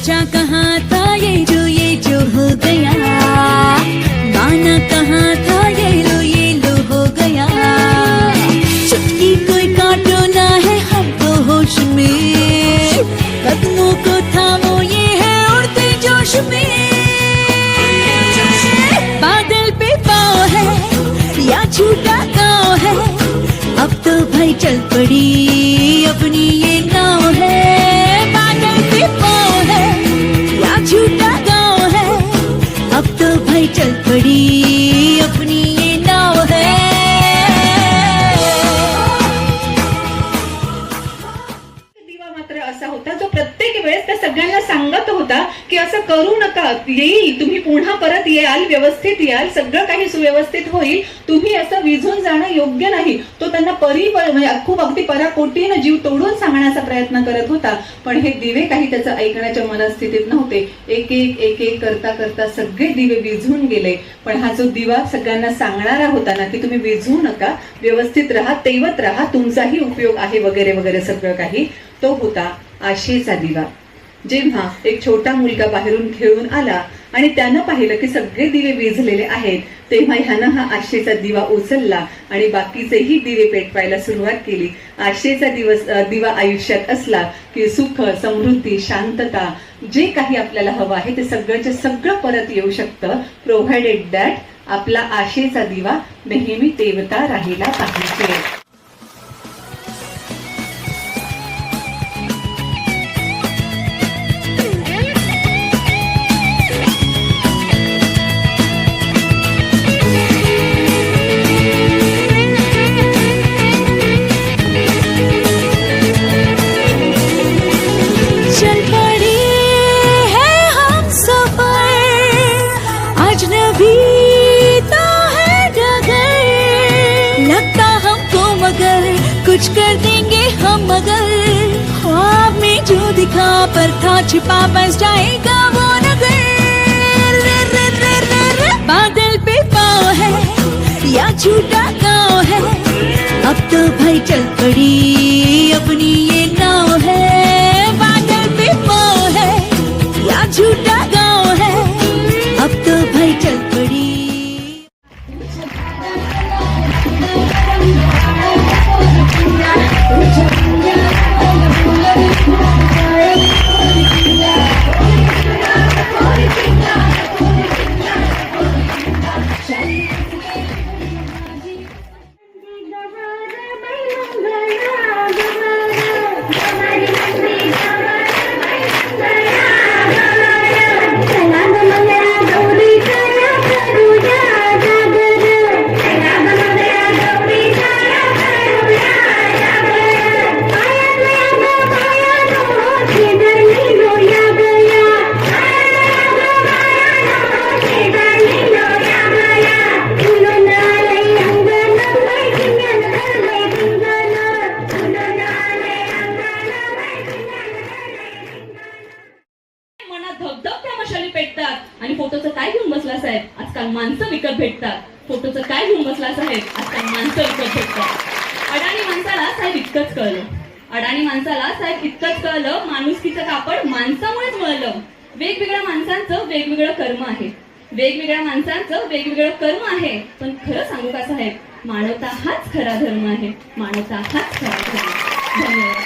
सोचा कहाँ था ये जो ये जो हो गया? माना कहाँ था ये लो ये लो हो गया? चुटकी कोई काटो ना है हमको होश में। कदमों को थामो, ये है उड़ते जोश में। बादल पे पाँव है या छूटा गाँव है, अब तो भाई चल पड़ी। पत्र असा होता जो प्रत्येक वेळेस त्या सगळ्यांना सांगत होता की असं करू नका येईल तुम्ही पुन्हा परत याल व्यवस्थित याल सगळं काही सुव्यवस्थित होईल. तुम्ही असं विझून जाणं योग्य नाही. तो त्यांना परी म्हणजे खूप अगदी पराकोटीनं जीव तोडून सांगण्याचा प्रयत्न करत होता. पण हे दिवे काही त्याचं ऐकण्याच्या मनस्थितीत नव्हते. एक एक एक एक करता करता सगळे दिवे विझून गेले. पण हा जो दिवा सगळ्यांना सांगणारा होता ना की तुम्ही विझू नका व्यवस्थित राहा तेवत राहा तुमचाही उपयोग आहे वगैरे वगैरे सगळं काही. तो होता आशेचा दिवा. जेव्हा एक छोटा मुलगा बाहेरून खेळून आला आणि त्यानं पाहिलं की सगळे दिवे विझलेले आहेत तेव्हा ह्यानं हा आशेचा दिवा उचलला आणि बाकीचेही दिवे पेटवायला सुरुवात केली. आशेचा दिवस दिवा आयुष्यात असला की सुख समृद्धी शांतता जे काही आपल्याला हवं आहे ते सगळंच्या सगळं परत येऊ शकतं. प्रोव्हाइडेड दॅट आपला आशेचा दिवा नेहमी तेवता राहिला पाहिजे. कुछ कर देंगे हम मगर। ख्वाब में जो दिखा पर था छिपा बस जाएगा वो नगर। बादल पे पाँव है या झूठा गाँव है। अब तो भाई चल पड़ी। अडाणी माणसाला साहेब इतकंच कळलं. अडाणी माणसाला साहेब इतकंच कळलं माणुसकीचं कापड माणसामुळेच वळलं वेगवेगळ्या माणसांचं वेगवेगळं कर्म आहे. वेगवेगळ्या माणसांचं वेगवेगळं कर्म आहे. पण खरं सांगू का साहेब? मानवता हाच खरा धर्म आहे. मानवता हाच खरा धर्म धन्यवाद.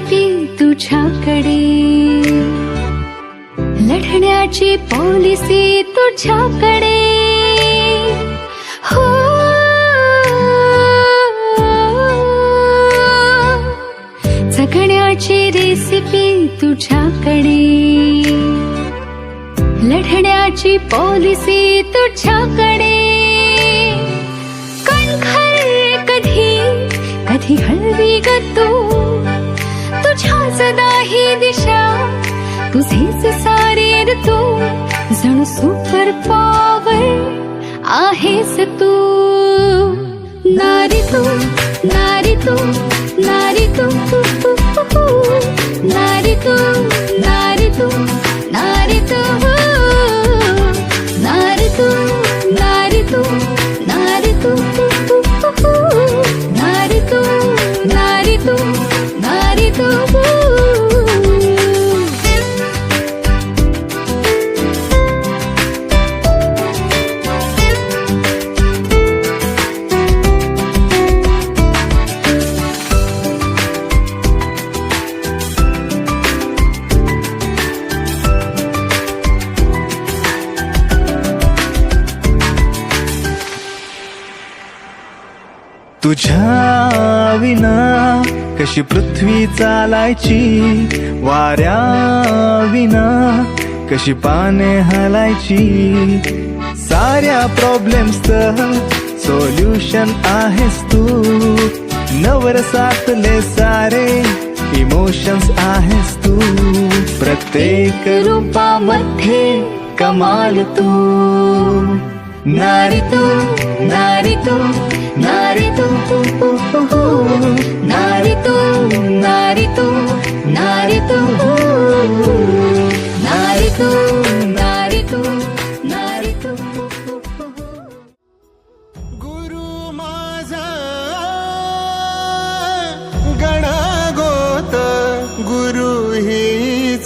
जगण्याची तुझ्याकडे. लढण्याची पॉलिसी तुझ्याकडे. हो. जगण्याची रेसिपी तुझ्याकडे. लढण्याची पॉलिसी तुझ्याकडे. तुझेच सारे ऋतू जणू सुपर पॉवर आहेस तू. नारी तू. तुझ्या विना कशी पृथ्वी चालायची? वाऱ्या विना कशी पाने हलायची? साऱ्या प्रॉब्लेम्स सोल्युशन आहेस तू. नवरसातले सारे इमोशन्स आहेस तू. प्रत्येक रूपामध्ये कमाल तू. नारी तू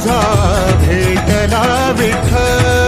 माझा भेटला विठ्ठल.